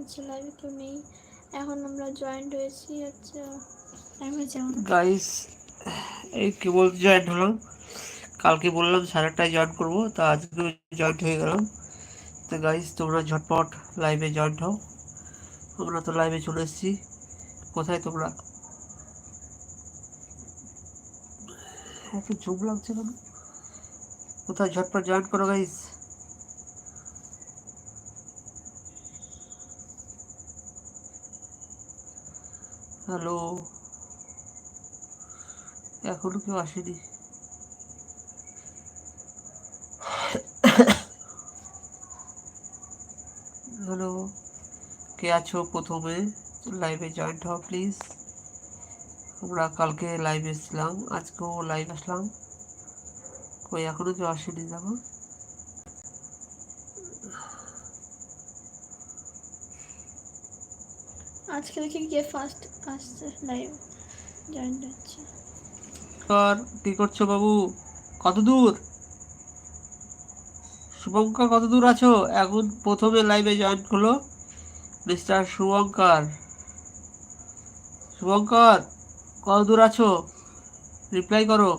আচ্ছা লাইভে কেউ নেই এখন আমরা জয়েন্ট হয়েছি আচ্ছা। টাইম হয়েছে গাইস এই কেবল জয়েন্ট হলাম কালকে বললাম সাড়ে আটটায় জয়েন করব, তা আজকে জয়েন্ট হয়ে গেলাম। তো গাইস তোমরা ঝটপট লাইভে জয়েন্ট হও। আমরা তো লাইভে চলে এসেছি। কোথায় তোমরা? এত চুপ লাগছে কেন? কোথায়? ঝটপট জয়েন করো গাইস হ্যালো। এখনও কেউ আসেনি। হ্যালো, কে আছো প্রথমে? লাইভে জয়েন্ট হও প্লিজ আমরা কালকে লাইভে এসেছিলাম, আজকেও লাইভ আসলাম। কই, এখনও কেউ আসেনি দেখো আজকে দেখি কে ফার্স্ট আসছে লাইভ জয়েন্ট হচ্ছে। কর, কি করছ বাবু? কত দূর? শুভঙ্কর, কত দূর আছো? এখন প্রথমে লাইভে জয়েন করল মিস্টার শুভঙ্কর। শুভঙ্কর, কত দূর আছো? রিপ্লাই করো।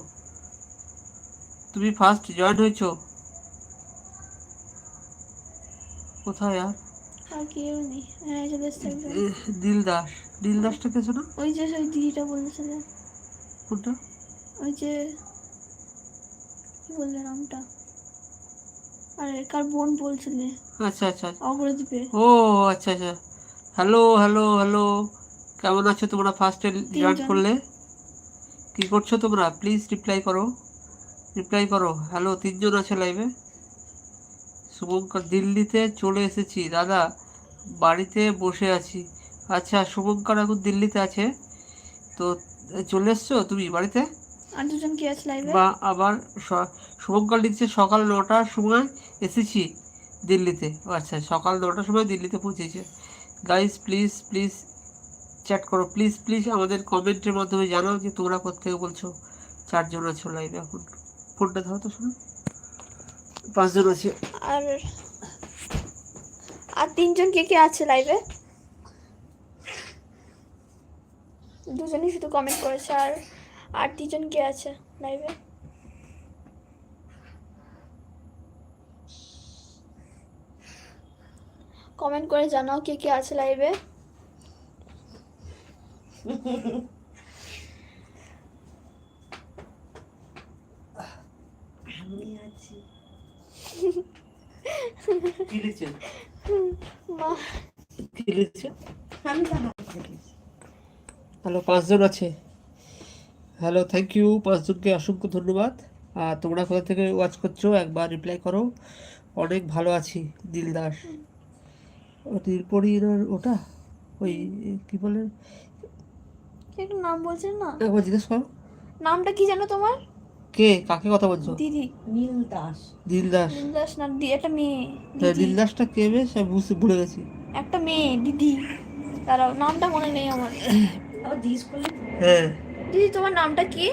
তুমি ফার্স্ট জয়েন হয়েছো। কোথায় আর? আর কেউ নেই চলে এসছে একজন এ, নীল দাস নীল দাসটা কেছো না ওই যে ওই দিদিটা বলছিল কোনটা? ওই যে কি বললে নামটা? আরে কার বোন বলছিলে? আচ্ছা আচ্ছা। ও আচ্ছা আচ্ছা। Hello hello hello. কেমন আছো তোমরা ফার্স্টে জয়েন করলে? কি করছ তোমরা? প্লিজ রিপ্লাই করো। রিপ্লাই করো। হ্যালো তিনজন আছে লাইভে শুভঙ্কর দিল্লিতে চলে এসেছি। দাদা বাড়িতে বসে আছি। আচ্ছা শুভঙ্কর এখন দিল্লিতে আছে। তো চলে এসছো তুমি বাড়িতে? বা আবার শুভঙ্কর লিখছে সকাল নটার সময় এসেছি দিল্লিতে। আচ্ছা সকাল নটার সময় দিল্লিতে পৌঁছেছে। গাইস প্লিজ প্লিজ চ্যাট করো। প্লিজ প্লিজ আমাদের কমেন্টের মাধ্যমে জানাও যে তোমরা কোথেকে বলছো। চারজন আছো লাইভে এখন। ফোনটা ধরো তো শোনো। পাঁচজন আছে। আর আর তিনজন কে কে আছে লাইভে দুজনই শুধু কমেন্ট করেছে আর আর তিনজন কে আছে লাইভে কমেন্ট করে জানাও কে কে আছে লাইভে কি লিখছে মা কি লিখছে? হ্যালো পাঁচজন আছে। হ্যালো থ্যাংক ইউ পাঁচজনকে অসংখ্য ধন্যবাদ। আর তোমরা কোথা থেকে ওয়াচ করছ? একবার রিপ্লাই করো। অনেক ভালো আছি দিল দাস। নীলপরির ওটা? ওই কি বলে? নাম বলছেন না? একবার জিজ্ঞেস করো। নামটা কি জানো তোমার? কে? কাকে কথা বলছো? দিদি নীল দাস। দিল দাস। নীলদাস না দি- একটা মেয়ে। দিদি। দিল দাসটা কে বেশ আমি বুঝতে ভুলে গেছি। একটা মেয়ে দিদি। দাঁড়াও নামটা মনে নেই আমার। আবার জিজ্ঞেস করলে? হ্যাঁ। দিদি তোমার নামটা কি?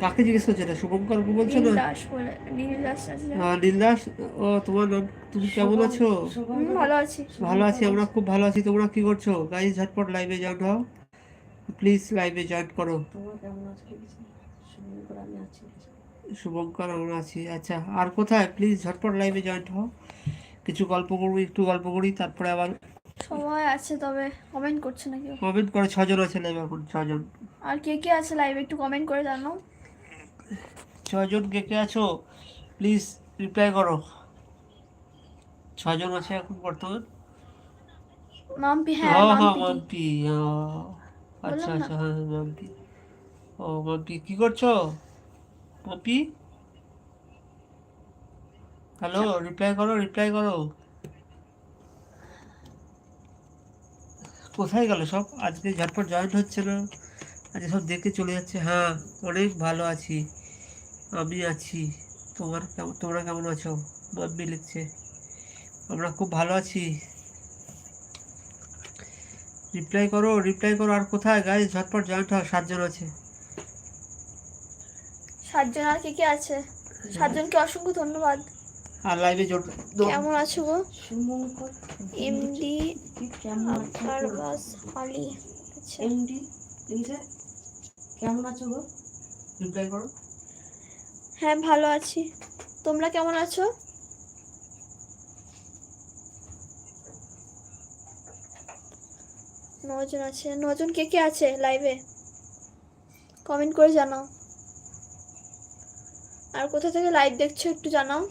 কাকে জিজ্ঞেস করছ এটা? শুভঙ্কর বলছো না? দাস বলে নীল দাস আছে। আহ, নীল দাস। ও তোমার নাম তুমি কেমন আছো? ভালো আছি। ভালো আছি আমরা খুব ভালো আছি। তোমরা কি করছ? গাইজ ঝটপট লাইভে জয়েন হও। প্লিজ লাইভে জয়েন করো। তোমার কেমন আছো? কিছু শুনে করে আমি আছি। শুভঙ্কর আমরা আছি আচ্ছা আর কোথায়? প্লিজ ঝটপট লাইভে জয়েন্ট হও। কিছু গল্প করব একটু গল্প করি তারপরে আবার সময় আছে তবে কমেন্ট করছে না কেউ। কমেন্ট করে ছজন আছে লাইভে এখন ছজন। আর কে কে আছে লাইভে একটু কমেন্ট করে জানাও ছজন কে কে আছো? প্লিজ রিপ্লাই করো। ছজন আছে এখন বর্তমান। মাম্পি হ্যাঁ হ্যাঁ হ্যাঁ মাম্পি মাম্পি আহ, আচ্ছা আচ্ছা হ্যাঁ মাম্পি ও মাম্পি কি করছ? মাম্পি হ্যালো রিপ্লাই করো রিপ্লাই করো। কোথায় গেল সব? আজকে ঝটপট জয়েন্ট হচ্ছে না আজকে সব দেখে চলে যাচ্ছে। হ্যাঁ অনেক ভালো আছি। আমি আছি। তোমার কেমন তোমরা কেমন আছো? মাম্পি লিখছে। আমরা খুব ভালো আছি। রিপ্লাই করো রিপ্লাই করো। আর কোথায়? গাইজ ঝটপট জয়েন্ট হও, সাতজন আছে। সাতজন আর কে কে আছে? সাতজনকে অসংখ্য ধন্যবাদ। আর লাইভে জোট কেমন আছো গো? এমডি আচ্ছা। এমডি লিখে কেমন আছো গো? রিপ্লাই করো। হ্যাঁ ভালো আছি। তোমরা কেমন আছো? নজন আছে। নজন কে কে আছে লাইভে কমেন্ট করে জানাও। আর কোথা থেকে লাইভ দেখছ একটু জানাও।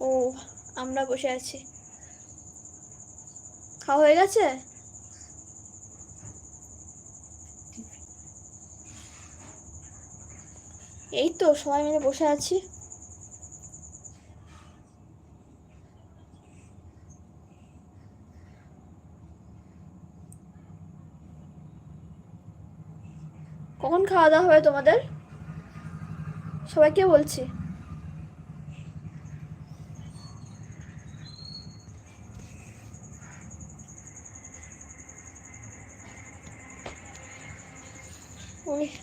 ও, আমরা বসে আছি। খাওয়া হয়ে গেছে? এই তো, সবাই মিলে বসে আছি। কখন খাওয়া দাওয়া হবে তোমাদের? সবাইকে বলছি।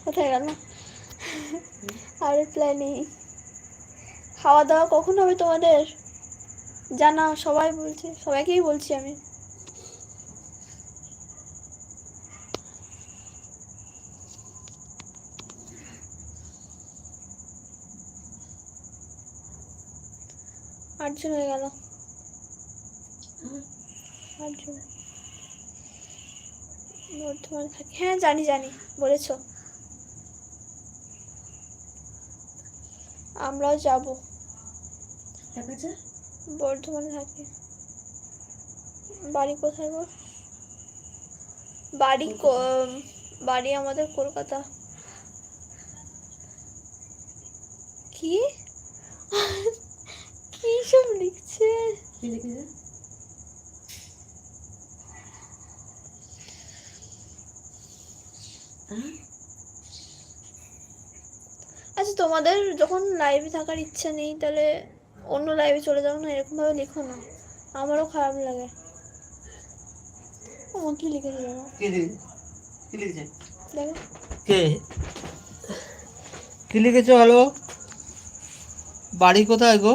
কোথায় গেল? আর রিপ্লাই নেই। খাওয়া দাওয়া কখন হবে তোমাদের? জানা সবাই বলছে, সবাইকেই বলছি আমি। আটজন হয়ে গেল। আটজন। বর্ধমানে থাকি। হ্যাঁ জানি জানি বলেছ। আমরাও যাব। বর্ধমানে থাকি। বাড়ি কোথায় গো? বাড়ি বাড়ি আমাদের কলকাতা। কি সব লিখছে কি লিখেছে আচ্ছা তোমাদের যখন লাইভে থাকার ইচ্ছা নেই তাহলে অন্য লাইভে চলে যাও না এরকম ভাবে লিখো না। আমারও খারাপ লাগে। লিখেছে দেখো। কি? লিখেছো হ্যালো বাড়ি কোথায় গো?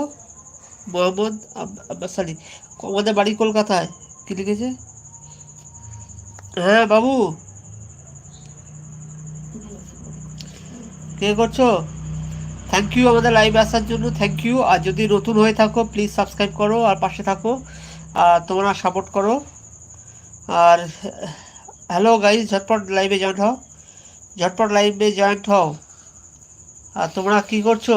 মোহাম্মদ আব- আব্বাস আমাদের বাড়ি কলকাতায়। কি লিখেছে? হ্যাঁ বাবু। কে করছ? থ্যাংক ইউ আমাদের লাইভে আসার জন্য থ্যাংক ইউ আর যদি নতুন হয়ে থাকো প্লিজ সাবস্ক্রাইব করো আর পাশে থাকো। আর তোমরা সাপোর্ট করো। আর হ্যালো গাইজ ঝটপট লাইভে জয়েন্ট হও। ঝটপট লাইভে জয়েন্ট হও। আর তোমরা কী করছ?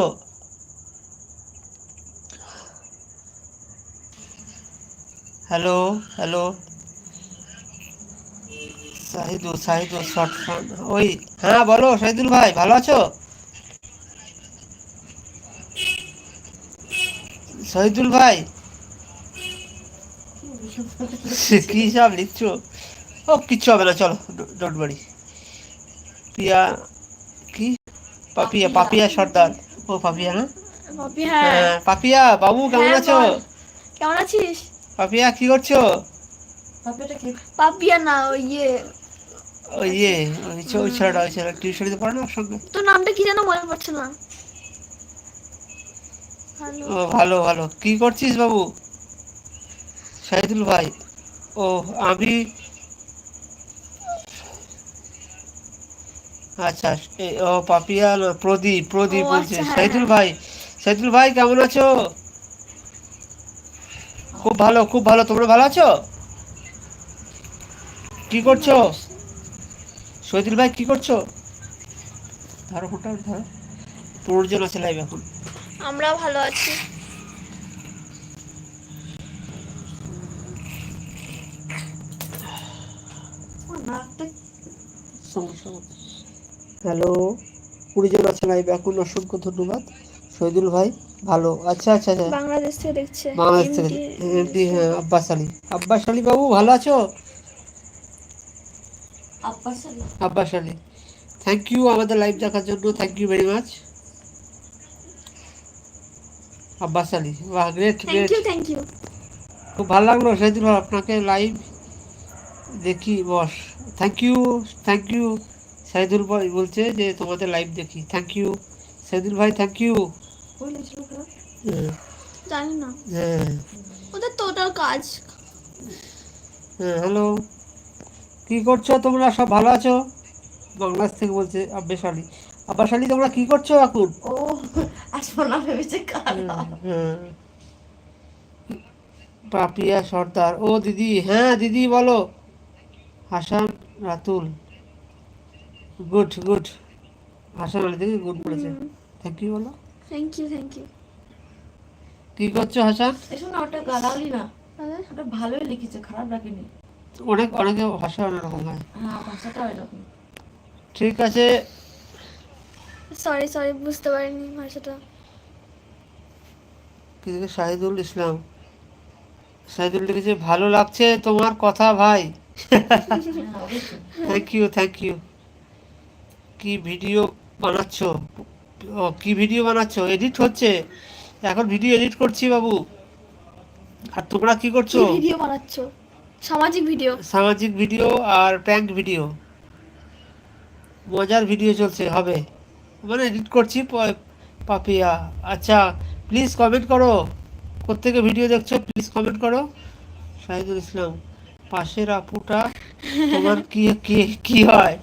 Hello hello Shahidul Shahidul short ওই হ্যাঁ বলো শাহিদুল ভাই ভালো আছো? শহীদুল ভাই? কি সব লিখছো? ও কিচ্ছু হবে না চলো ডোন্ট ওয়ারি পিয়া কি? পাপিয়া পাপিয়া। সর্দার। ও পাপিয়া হ্যাঁ বাপি হ্যাঁ পাপিয়া বাবু কেমন হ্যাঁ, আছো। কেমন আছিস? পাপিয়া কি করছ? পাপিয়া না ওই ইয়ে। ওই ইয়ে ওই ছেলেটা ওই ছেলেটা টিউশনিতে পড়ে না সঙ্গে। তোর নামটা কি যেন মনে পড়ছে না। ও ভালো ভালো। কি করছিস বাবু? শাহিদুল ভাই ও আমি আচ্ছা ও পাপিয়া প্রদীপ প্রদীপ বলছে। আচ্ছা, হ্যাঁ, শাহিদুল হ্যাঁ। ভাই শাহিদুল ভাই কেমন আছো? খুব ভালো খুব ভালো। তোমরা ভালো আছো? কি করছ? শহীদুল ভাই কি করছ? ধরো ফোনটা ধরো। পনেরো জন আছে লাইভ এখন আমরাও ভালো আছি। হ্যালো কুড়ি জন আছে লাইভ এখন অসংখ্য ধন্যবাদ। শহীদুল ভাই ভালো। আচ্ছা আচ্ছা আচ্ছা। বাংলাদেশ থেকে দেখছে। বাংলাদেশ থেকে এমডি হ্যাঁ আব্বাস আলী। আব্বাস আলী বাবু ভালো আছো? আব্বাস আলী। আব্বাস আলী। থ্যাংক ইউ আমাদের লাইভ দেখার জন্য। Thank you very much Abbas Ali. বাহ great thank great you thank you খুব ভালো লাগল শহীদুল ভাই আপনাকে লাইভ দেখি boss. Thank you thank you Saidul ভাই বলছে যে তোমাদের লাইভ দেখি। থ্যাংক ইউ সাইদুল ভাই থ্যাংক ইউ হ্যাঁ। জানি না। হ্যাঁ। ওদের তো ওটার কাজ। হ্যাঁ হ্যালো কী করছ? তোমরা সব ভালো আছো? বাংলাদেশ থেকে বলছে আব্বাস আলী তোমরা কী করছ এখন? ও আসমানা ভেবেছে হ্যাঁ পাপিয়া সর্দার। ও দিদি। হ্যাঁ দিদি বলো। হাসান রাতুল। Good good. হাসান আলী থেকে গুড বলেছে। থ্যাংক ইউ বলো? থ্যাংক ইউ থ্যাংক ইউ কী করছ হাসান এসব না ওটা গালালি না। ওটা ভালোই লিখেছে খারাপ রাখেনি অনেক অনেকে ভাষা অনেক রকম হয়। হ্যাঁ ভাষাটা এরকম ঠিক আছে। সরি সরি বুঝতে পারিনি ভাষাটা। কি লিখে শাহিদুল ইসলাম। শাহিদুল লিখেছে ভালো লাগছে তোমার কথা ভাই। থ্যাংক ইউ থ্যাংক ইউ কি ভিডিও বানাচ্ছ? ও কি ভিডিও বানাচ্ছ? এডিট হচ্ছে? এখন ভিডিও এডিট করছি বাবু। আর তোমরা কি করছ? ভিডিও বানাচ্ছ? সামাজিক ভিডিও সামাজিক ভিডিও আর প্র্যাঙ্ক ভিডিও মজার ভিডিও চলছে হবে। মানে এডিট করছি পাপিয়া। আচ্ছা প্লিজ কমেন্ট করো। কোত্থেকে ভিডিও দেখছ প্লিজ কমেন্ট করো। শাহিদুল ইসলাম পাশের আপুটা তোমার কি কি কি হয়?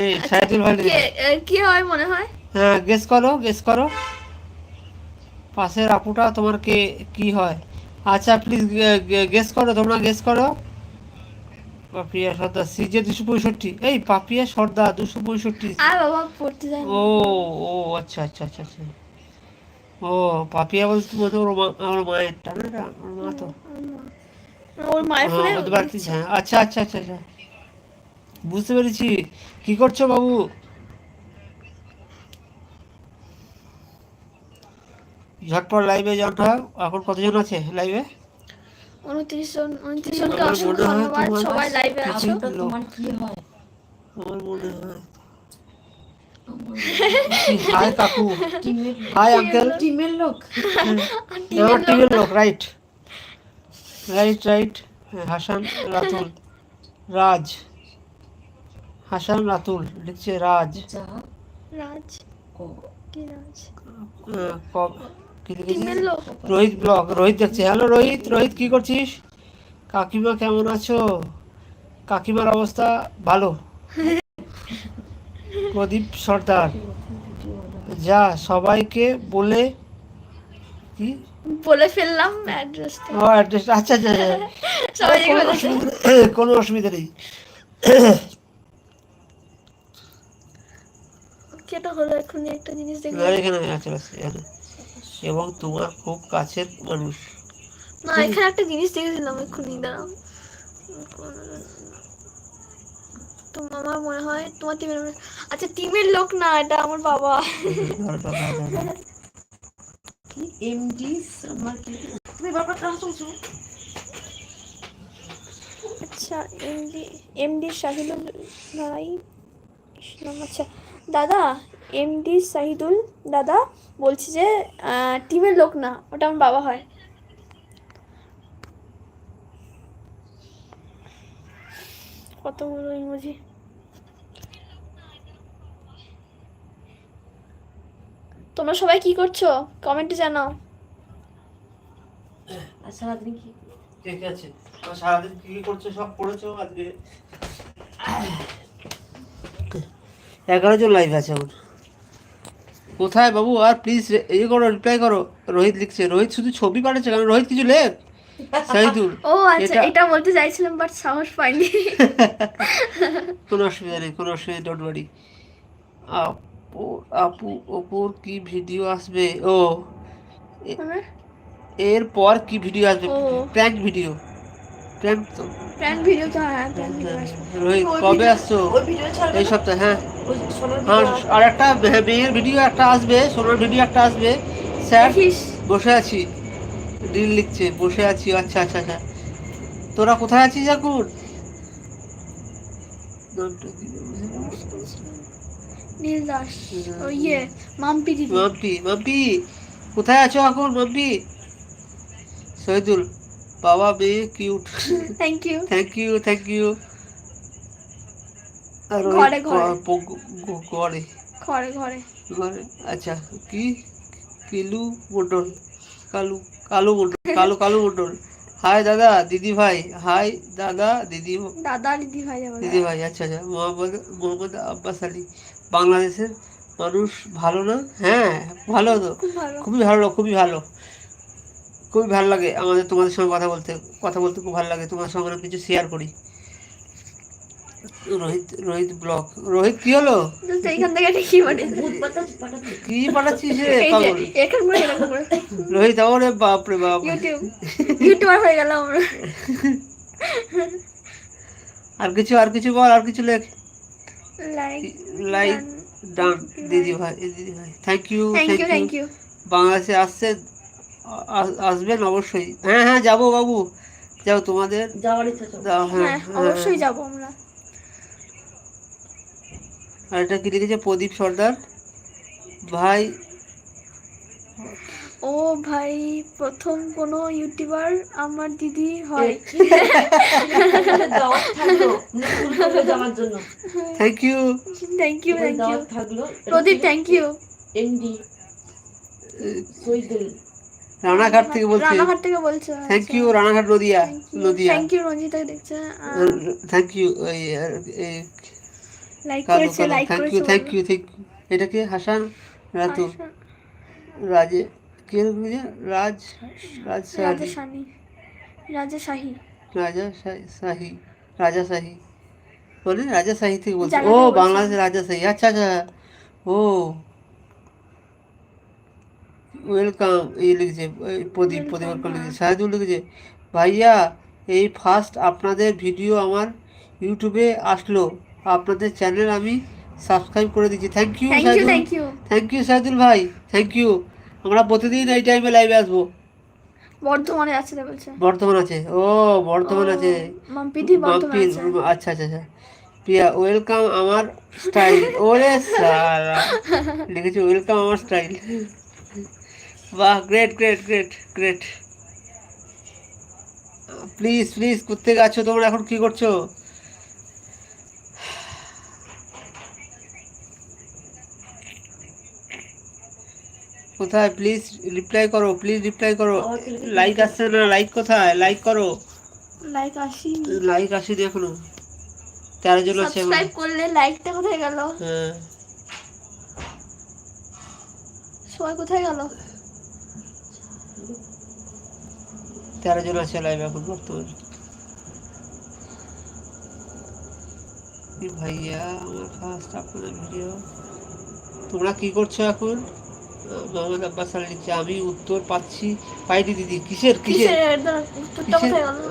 এই শাহিদুল ভাই কে কি হয় মনে হয়? হ্যাঁ গেস করো গেস করো। পাশের আপুটা তোমার কে কি হয়? আচ্ছা প্লিজ গেস করো তোমরা গেস করো। পাপিয়া সর্দার সিজে দুশো পঁয়ষট্টি। এই পাপিয়া সর্দার দুশো পঁয়ষট্টি। ও ও আচ্ছা আচ্ছা আচ্ছা আচ্ছা। ও পাপিয়া বলতে মতো ওর মা আমার মায়েরটা না? ওর মা তো? হ্যাঁ, হ্যাঁ আচ্ছা আচ্ছা আচ্ছা আচ্ছা। বুঝতে পেরেছি। কি করছ বাবু? ঝটপট লাইভে জানটা এখন কতজন আছে লাইভে উনত্রিশ জন উনত্রিশ জনকে আমার অসংখ্য ধন্যবাদ। সবাই লাইভে আছো। তোমার কি হয়? আমার মনে হয়। হাই কাকু। টিমের হাই আঙ্কেল টিমের লোক। আমার টিমের লোক right right right Hasan Ratul. Raj. Hasan Ratul. লিখছে রাজ। রাজ। কি রাজ? আহ, ক-? রোহিত ব্লগ রোহিত দেখছে। হ্যালো রোহিত রোহিত কি করছিস? কাকিমা কেমন আছো? কাকিমার অবস্থা ভালো? প্রদীপ সর্দার। যা সবাইকে বলে কি? বলে ফেললাম অ্যাড্রেসটা ও অ্যাড্রেস আচ্ছা আচ্ছা আচ্ছা। কোনো অসুবিধা- নেই। কেটা হলো এক্ষুনি একটা জিনিস দেখলাম এখানে আছে আছে এখানে। এবং তোমার খুব কাছের মানুষ। না এখানে একটা জিনিস দেখেছিলাম এক্ষুনি দাঁড়াও। তো আমার মনে হয় তোমার টিমের আচ্ছা টিমের লোক না এটা আমার বাবা। এমডি আমার কি? তুমি বারবার কাজ করছ আচ্ছা এমডি এমডি ইসলাম আচ্ছা দাদা এমডি শাহিদুল দাদা বলছি যে আহ, টিমের লোক না ওটা আমার বাবা হয়। কতগুলো ইমোজি তোমরা সবাই কি করছ? কমেন্টে জানাও। আর সারাদিন কি? ঠিক আছে? তো সারাদিন কি কি করছ সব পড়েছো আজকে? এগারো জন লাইভ আছে এখন কোথায় বাবু? আর প্লিজ ইয়ে করো রিপ্লাই করো। রোহিত লিখছে। রোহিত শুধু ছবি পাঠাচ্ছে কারণ রোহিত কিছু লেখ? সাইদুল ও আচ্ছা এটা- বলতে চাইছিলাম বাট সাহস পাইনি। কোনো অসুবিধা নেই কোনো অসুবিধা ডোন্ট ওয়ারি আপু আপু অপুর কি ভিডিও আসবে? ও মানে এরপর কি ভিডিও আসবে। প্র্যাঙ্ক ভিডিও প্র্যাঙ্ক তো। প্র্যাঙ্ক ভিডিও তো হ্যাঁ প্র্যাঙ্ক ভিডিও রোহিত কবে আসছো? এই সপ্তাহে হ্যাঁ। ওই আর একটা মেয়ের ভিডিও একটা আসবে সোনার ভিডিও একটা আসবে। স্যার বসে আছি। রিল লিখছে বসে আছি আচ্ছা আচ্ছা আচ্ছা। তোরা কোথায় আছিস এখন? নীল দাস ইয়ে মাম্পি মাম্পি মাম্পি কোথায় আছো এখন মাম্পি? শহীদুল বাবা মেয়ে cute thank you thank you thank you ঘরে, ঘরে। ঘরে। ঘরে ঘরে। আচ্ছা কি? কিলু মটর। কালু কালো মটর কালো কালো মটর। হাই দাদা দিদি ভাই। হাই দাদা দিদি দাদা দিদি ভাই দিদি ভাই আচ্ছা আচ্ছা। মোহাম্মদ মোহাম্মদ আব্বাস আলী। বাংলাদেশের মানুষ ভালো না? হ্যাঁ ভালো তো। খুবই ভালো খুবই ভালো। খুবই ভালো লাগে আমাদের তোমাদের সঙ্গে কথা বলতে কথা বলতে খুব ভালো লাগে। তোমার সঙ্গে অনেক কিছু শেয়ার করি। রোহিত রোহিত ব্লক রোহিত কি হলো? এইখান থেকে কি মানে। কি পাঠাচ্ছিস রে এই যে পাগল? এখান করে এরকম করে। রোহিত ওরে বাপ রে বাপ। ইউটিউব ইউটিউবার হয়ে আমরা। আর কিছু আর কিছু বল আর কিছু লেখ। লাইক লাইক ডান দিদি ভাই দিদি ভাই। থ্যাংক ইউ থ্যাংক ইউ বাংলাদেশে আসছে আসবেন অবশ্যই। হ্যাঁ হ্যাঁ যাব বাবু। যাও তোমাদের। যাওয়ার ইচ্ছা হ্যাঁ হ্যাঁ হ্যাঁ। অবশ্যই যাব আমরা। আর এটা কি লিখেছে? প্রদীপ সর্দার। ভাই ও ভাই প্রথম কোনো ইউটিউবার আমার দিদি হয়। Thank you thank you thank you থাকল। Pradip thank you MD Shahidul Ranaghat থেকে বলছে। রানাঘাট থেকে বলছে thank you Ranaghat Nadia Nadia. Thank you Ranjita দেখছে। থ্যাংক ইউ লাইক করেছে like thank you thank you thank you এটাকে হাসান? রাতু? রাজে? কে রাজ? রাজ সাহি। রাজা শাহী রাজা শাহী- রাজা শাহী বলে রাজা শাহী থেকে বলছে। ও বাংলাদেশের রাজা শাহী আচ্ছা আচ্ছা। ও। ওয়েলকাম এই লিখেছে প্রদীপ প্রদীপ লিখেছে সাহেদুল লিখেছে ভাইয়া এই ফার্স্ট আপনাদের ভিডিও আমার ইউটিউবে আসলো। আপনাদের চ্যানেল আমি সাবস্ক্রাইব করে দিচ্ছি। Thank you thank you thank you Sahedul ভাই। থ্যাংক ইউ আমরা প্রতিদিন এই টাইমে লাইভে আসব। বর্ধমানে আছে বলছে? বর্ধমান আছে। ও বর্ধমান আছে। মাম্পিদি বর্ধমানে আছে। আচ্ছা আচ্ছা আচ্ছা। প্রিয়া ওয়েলকাম আমার স্টাইল ওরে সারা লিখেছে ওয়েলকাম আমার স্টাইল বাহ great great great great please please কোথেকে আছো তোমরা এখন কি করছ? কোথায়? প্লিজ রিপ্লাই করো প্লিজ রিপ্লাই করো। লাইক আসছে না লাইক কোথায়? লাইক করো। লাইক আসি লাইক আসেনি এখনও। তেরো জন আছে। সাবস্ক্রাইব করলে লাইকটা কোথায় গেল? হ্যাঁ। সবাই কোথায় গেল? তেরো আছে লাইভ এখন বর্তমানে এই ভাইয়া আমার ফার্স্ট আপনাদের ভিডিও তোমরা কি করছ এখন? মোহাম্মদ আব্বাস আলী লিখছে আমি উত্তর পাচ্ছি। পাইনি দিদি কিসের কিসের?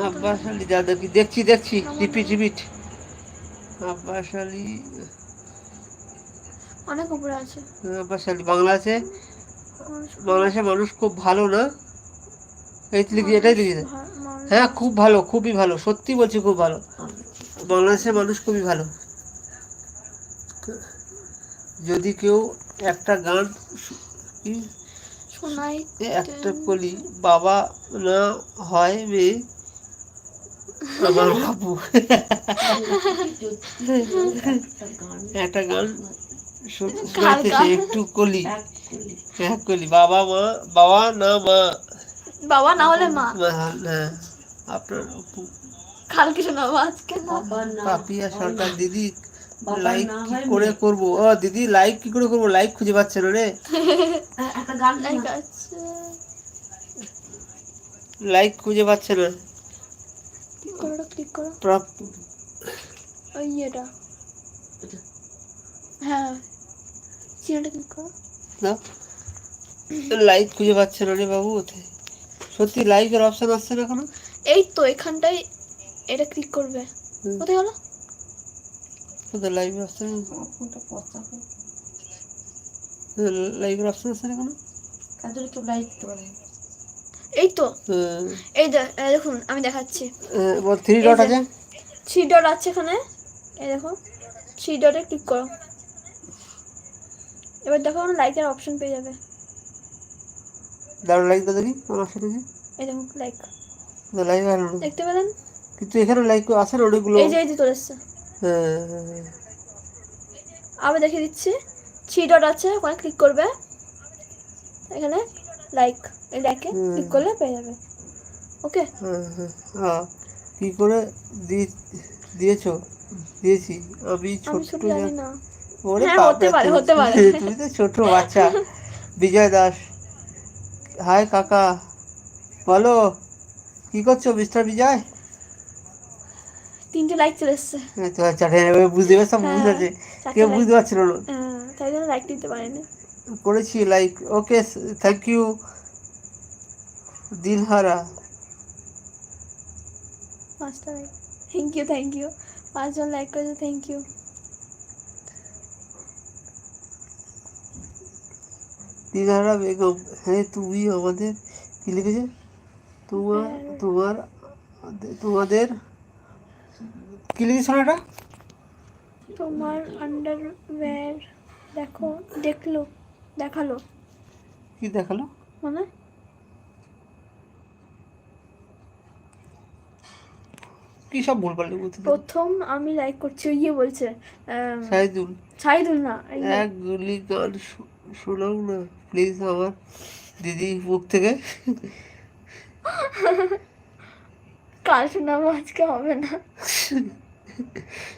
আব্বাস আলী দাদা কি? দেখছি দেখছি রিপিট রিপিট। আব্বাস আলী অনেক উপরে আছে। আব্বাস আলী বাংলাদেশে বাংলাদেশের মানুষ খুব ভালো না? এই লিখি এটাই লিখেছে ভা- হ্যাঁ খুব ভালো খুবই ভালো সত্যি বলছি খুব ভালো। বাংলাদেশের মানুষ খুবই ভালো। যদি কেউ একটা গান শোনাই একটা কলি বাবা না হয় মেয়ে আমার বাবু। একটা গান একটা গান শু- কার শোনাতেছে গান? একটু কলি। এক কলি। বাবা মা বাবা না মা। বাবা না হলে মা। মা, হ্যাঁ আপনার কালকে শোনাবো আজকে না। পাপিয়া সরকার দিদি লাইক কি করে মেয়ে। করব? ও দিদি লাইক কি করে করব? লাইক খুঁজে পাচ্ছে না রে। একটা গান লাইক আছে। লাইক খুঁজে পাচ্ছে না। ক্লিক করো ক্লিক করো? প্রাপ- ওই এটা। হ্যাঁ। চিহ্নটা ক্লিক করো? না। লাইক খুঁজে পাচ্ছে না রে বাবু ওতে। সত্যি লাইকের অপশন আসছে না কোনো এই তো এখানটায় এটা ক্লিক করবে। কোথায় গেল কোথায় লাইভ আসছে না। আমার ফোনটা পচাবো। লাইভের অপশন আসছে না কোনো কেউ দিতে পারে এই তো। এই দেখুন আমি দেখাচ্ছি। থ্রি ডট আছে? থ্রি ডট আছে এখানে। এই দেখো থ্রি ডটে ক্লিক করো। এবার দেখো লাইকের অপশন পেয়ে যাবে। দাঁড়ো লাইক দাও দেখি আমার সাথে কি এই দেখুন লাইক না। দেখতে পেলেন? কিন্তু এখানে লাইক না অনেকগুলো এই যে এই যে চলে এসছে। হ্যাঁ। হ্যাঁ, হ্যাঁ। আবার দেখে দিচ্ছি। থ্রি ডট আছে ওখানে ক্লিক করবে। এখানে লাইক এই লাইকে ক্লিক করলে পেয়ে যাবে। ওকে হ্যাঁ হ্যাঁ হ্যাঁ। কী করে দিয়ে দিয়েছ? দিয়েছি। আমি ছোট জানি না। ওরে হ্যাঁ, তুমি- হতে পারে। তুমি তো ছোট বাচ্চা। বিজয় দাস। হাই কাকা। বলো কি করছ মিস্টার বিজয়? তিনটে লাইক চলে এসছে। হ্যাঁ, তো হ্যাঁ, বুঝতে পারছি হ্যাঁ, বুঝতে চারটে কেউ বুঝতে পারছিল না। হ্যাঁ তাই জন্য লাইক দিতে পারেনি। করেছি like. Okay thank you Dilhara. পাঁচটা like. Thank you thank you পাঁচজন লাইক করেছে থ্যাংক ইউ দিলহারা বেগম হ্যাঁ তুমি আমাদের কি লিখেছে? তোমার। তোমার তোমাদের কি লিখেছো এটা? তোমার আন্ডারওয়্যার দেখো দেখল দেখাল। কি দেখাল? মানে? কি সব ভুল পাল্টে বলতে প্রথম আমি লাইক করছি ইয়ে বলছে সাইদুল। সাইদুল না এক গুলি গান শোনাও না প্লিজ আমার দিদি বুক থেকে। কাল শোনাবো আজকে হবে না।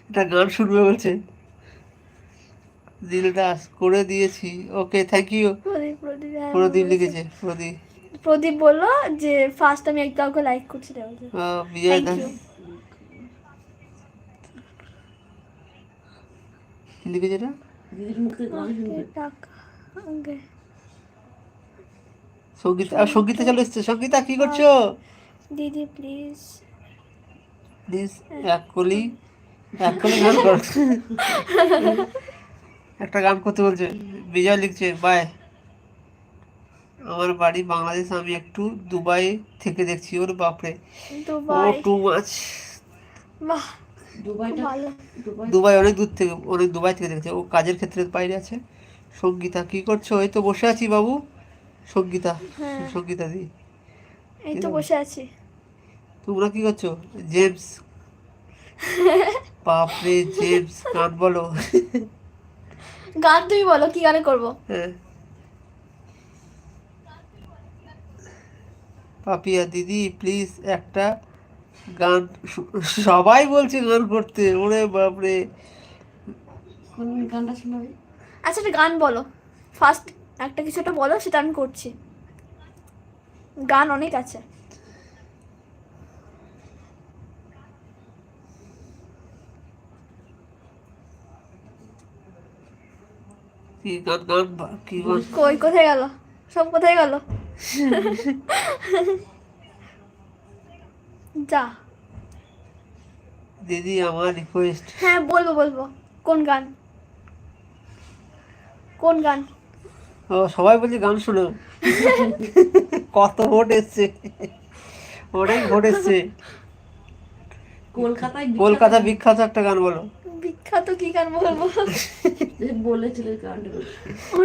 একটা গান শুনবে বলছে। দিলটা করে দিয়েছি। ওকে থ্যাংক ইউ প্রদীপ প্রদীপ হ্যাঁ। লিখেছে প্রদীপ। প্রদীপ বলল যে ফার্স্ট আমি এক কাউকে লাইক করছি বিজয় দাস লিখেছে এটা? টাকা। ওকে সঙ্গীতা আর সঙ্গীতা চলে এসছে। সঙ্গীতা কি করছ? দিদি প্লিজ প্লিজ এক কলি এক কলি গান কর। একটা গান করতে বলছে বিজয় লিখছে বাই। আমার বাড়ি বাংলাদেশ আমি একটু দুবাই থেকে দেখছি ওর বাপরে। ও টু মাছ বাহ দুবাইটা ভালো। দুবাই দুবাই অনেক দূর থেকে অনেক দুবাই থেকে দেখছে। ও কাজের ক্ষেত্রে বাইরে আছে। সঙ্গীতা কি করছ? এই তো বসে আছি বাবু। সঙ্গীতা হ্যাঁ। সঙ্গীতা দি। এই তো বসে আছি। তোমরা কি করছ? জেমস। বাপরে জেমস গান বলো। গান তুমি বলো কি গানে করব? হ্যাঁ। পাপিয়া দিদি প্লিজ একটা গান সবাই বলছে গান করতে। ওরে বাপরে। কোন গানটা শোনাবে? আচ্ছা একটা গান বলো। ফার্স্ট একটা কিছু একটা বলো সেটা আমি করছি। গান অনেক আছে। কই কোথায় গেল? সব কোথায় গেল? যা। দিদি আমার রিকোয়েস্ট হ্যাঁ বলব বলব। কোন গান? কোন গান? ও সবাই বলছে গান শোনো। কত ভোট এসছে। অনেক ভোট এসছে। কলকাতায় কলকাতা বিখ্যাত একটা গান বলো। বিখ্যাত কি গান বলব? যে বলেছিল গানটা।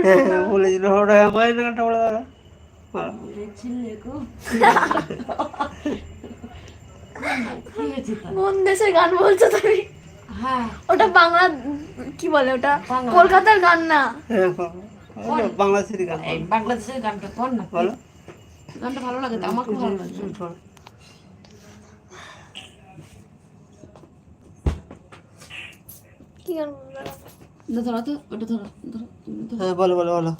হ্যাঁ বলেছিল। ওটা আমার গানটা বলে তার? কোন দেশের গান বলছো তুমি? ওটা বাংলা কি বলে ওটা? কলকাতার গান না। হ্যাঁ বলো। বলো, বাংলাদেশেরই গান এই বলো। বাংলাদেশের গানটা কর না। বলো। গানটা ভালো লাগে তো আমার খুব ভালো লাগে। কি গান না, ধরো তো ওটা ধরো ধরো হ্যাঁ বলো বলো বলো।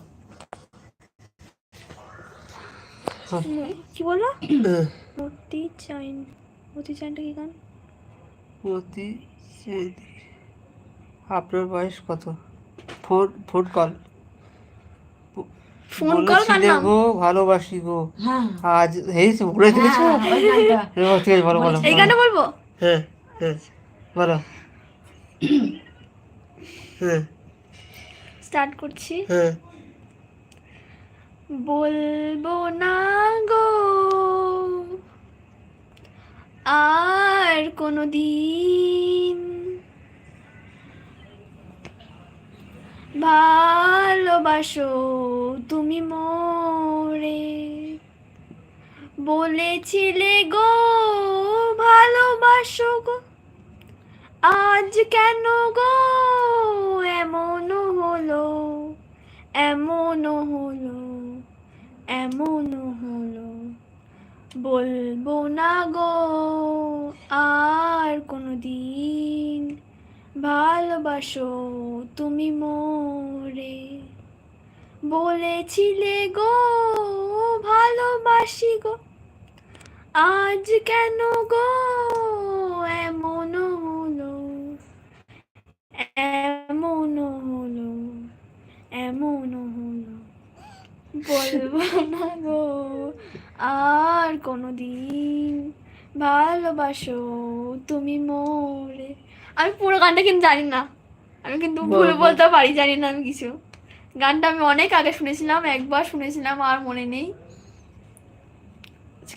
কি বলল? হ্যাঁ। মতি চাইন মতি চাইনটা কি গান? মতি। আপনার বয়স কত? Phone phone call. Phone call কার গো ভালোবাসি গো। হ্যাঁ। আজ ভুলে গেছো হ্যাঁ। হ্যাঁ, ঠিক আছে বলো বলো। এই গানটা বলব? হ্যাঁ হ্যাঁ বলো। হ্যাঁ। স্টার্ট করছি। হ্যাঁ। বলব না গো। আর কোনো দিন ভালোবাসো তুমি মোরে। বলেছিলে গো, ভালোবাসো গো। আজ কেন গো, এমন হলো এমন হলো এমন হলো। বলব না গো, আর কোনো দিন ভালোবাসো তুমি মোরে। বলেছিলে গো, ভালোবাসি গো, আজ কেন গো, এমন হলো এমন হলো এমন হলো। বলব না গো আর কোনো দিন ভালোবাসো তুমি মোরে। আমি পুরো গানটা কিন্তু জানি না। আমি কিন্তু ভুল। বলতে পারি জানি না আমি কিছু। গানটা আমি অনেক আগে শুনেছিলাম একবার শুনেছিলাম আর মনে নেই।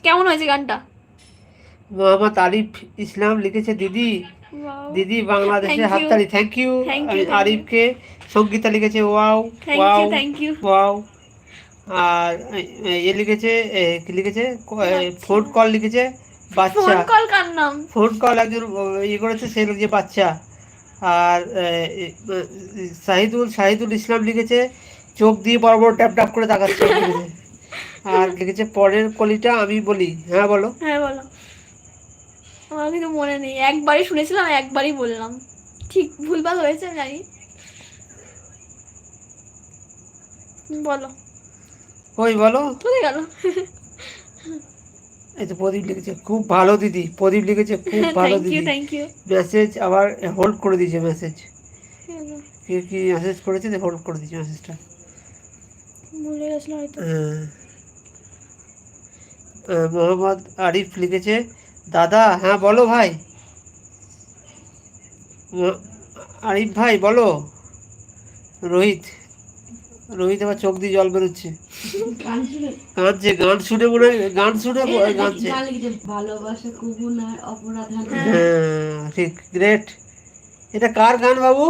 কেমন হয়েছে গানটা? মোহাম্মদ আরিফ ইসলাম লিখেছে দিদি. দিদি বাংলাদেশে Thank you. হাততালি থ্যাংক ইউ. আরিফকে সঙ্গীতা লিখেছে wow wow you thank you wow আর এ, এ লিখেছে কি লিখেছে? ফোন কল লিখেছে বাচ্চা। কল কার নাম? ফোন কল একজন ইয়ে করেছে সে লিখেছে বাচ্চা। আর শাহিদুল শাহিদুল ইসলাম লিখেছে চোখ দিয়ে বড় বড় ট্যাপ ট্যাপ করে তাকাচ্ছে। আর লিখেছে পরের কলিটা আমি বলি। হ্যাঁ বলো। হ্যাঁ বলো। আমার কিন্তু মনে নেই। একবারই শুনেছিলাম একবারই বললাম। ঠিক ভুলভাল হয়েছে জানি। বলো। ওই বলো। কোথায় গেল? এই তো প্রদীপ লিখেছে খুব ভালো দিদি প্রদীপ লিখেছে খুব ভালো দিদি। থ্যাংক ইউ মেসেজ আবার হোল্ড করে দিয়েছে মেসেজ কে কি মেসেজ করেছে? হোল্ড করে দিয়েছে মেসেজটা ভুলে হয়তো। হ্যাঁ। আহ, মোহাম্মদ আরিফ লিখেছে দাদা হ্যাঁ বলো ভাই। আরিফ ভাই বলো। রোহিত। রোহিত আবার চোখ দিয়ে জল বেরোচ্ছে। কাঁদছে গান শুনে মনে হয় গান শুনে কাঁদছে। ভালোবাসা কবু না অপরাধ হ্যাঁ ঠিক গ্রেট এটা কার গান বাবু?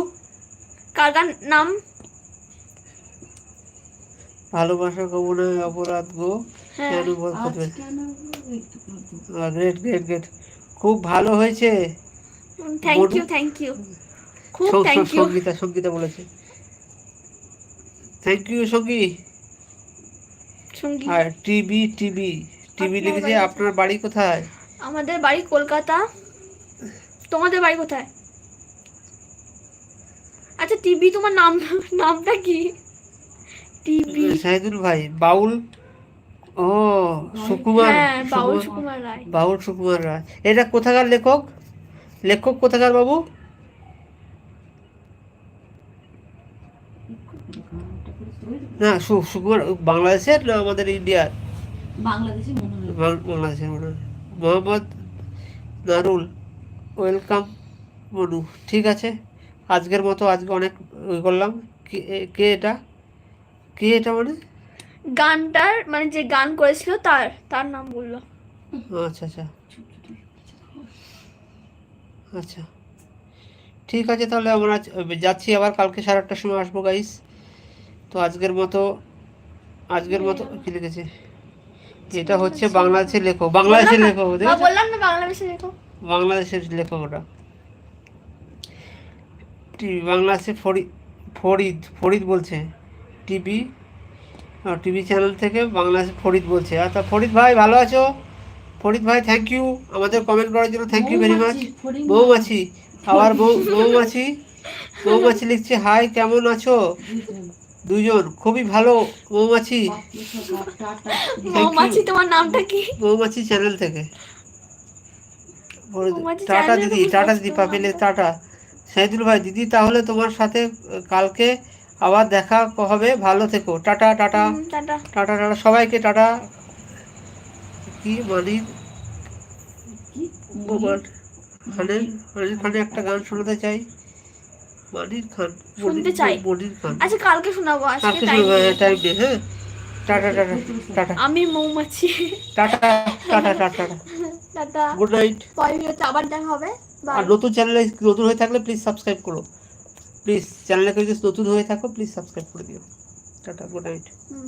কার গান? নাম? ভালোবাসা অপরাধ গো। হ্যাঁ। কেন করব? গ্রেট গ্রেট গ্রেট খুব ভালো হয়েছে। থ্যাংক ইউ থ্যাংক ইউ খুব থ্যাংক ইউ সঙ্গীতা সঙ্গীতা বলেছে। থ্যাংক ইউ সঙ্গী সংগীত আর টিভি টিভি টিভি লিখেছে আপনার বাড়ি কোথায়? আমাদের বাড়ি কলকাতা। তোমাদের বাড়ি কোথায়? আচ্ছা টিভি তোমার নাম নামটা কি? টিভি শাহিদুল ভাই বাউল? ও সুকুমার হ্যাঁ বাউল সুকুমার রায়। বাউল সুকুমার রায়। এটা কোথাকার লেখক? লেখক কোথাকার বাবু গানটা করেছে ওই না সু- সুকুমার বাংলাদেশের না আমাদের ইন্ডিয়ার? বাংলাদেশে মনে বাংলাদেশের মনে হয়। মোহাম্মদ নারুল ওয়েলকাম মনু ঠিক আছে? আজকের মতো আজকে অনেক ওই করলাম। কে কে এটা? কে এটা মানে? গানটার মানে যে গান করেছিল তার তার নাম বলল। আচ্ছা আচ্ছা। আচ্ছা। ঠিক আছে তাহলে আমরা যাচ্ছি আবার কালকে সাড়ে আটটার সময় আসব গাইস তো আজকের মতো আজকের মতো কি লিখেছে? এটা হচ্ছে বাংলাদেশের লেখক বাংলাদেশের লেখক বললাম না বাংলাদেশে দেখো বাংলাদেশের লেখক ওটা টিভি বাংলাদেশে ফরিদ ফরিদ ফরিদ বলছে। টিভি টিভি চ্যানেল থেকে বাংলাদেশে ফরিদ বলছে। আচ্ছা ফরিদ ভাই ভালো আছো? ফরিদ ভাই থ্যাংক ইউ আমাদের কমেন্ট করার জন্য থ্যাংক ইউ ভেরি মাচ মৌমাছি আবার মৌ- মৌমাছি মৌমাছি লিখছে হাই কেমন আছো? দুজন। খুবই ভালো মৌমাছি। মৌমাছি তোমার নামটা কি? মৌমাছি চ্যানেল থেকে। টাটা দিদি টাটা দিদি পাপিলে টাটা। সাইদুল ভাই দিদি তাহলে তোমার সাথে কালকে আবার দেখা হবে। ভালো থেকো। Tata tata. টাটা। টাটা সবাইকে টাটা। কি কি? বোমান খানের মানির খানের একটা গান শোনাতে চাই। মানির খান শুনতে চাই। মনির খান। আচ্ছা কালকে শোনাবো আজকে টাইম টাইম নেই। হ্যাঁ। Tata tata tata. আমি মৌমাছি। Tata tata tata tata. Good night ভিডিওতে আবার দেখা হবে। আর নতুন চ্যানেলে নতুন হয়ে থাকলে প্লিজ সাবস্ক্রাইব করো। প্লিজ চ্যানেলে যদি নতুন হয়ে থাকো প্লিজ সাবস্ক্রাইব করে দিও। টাটা গুড নাইট হুম।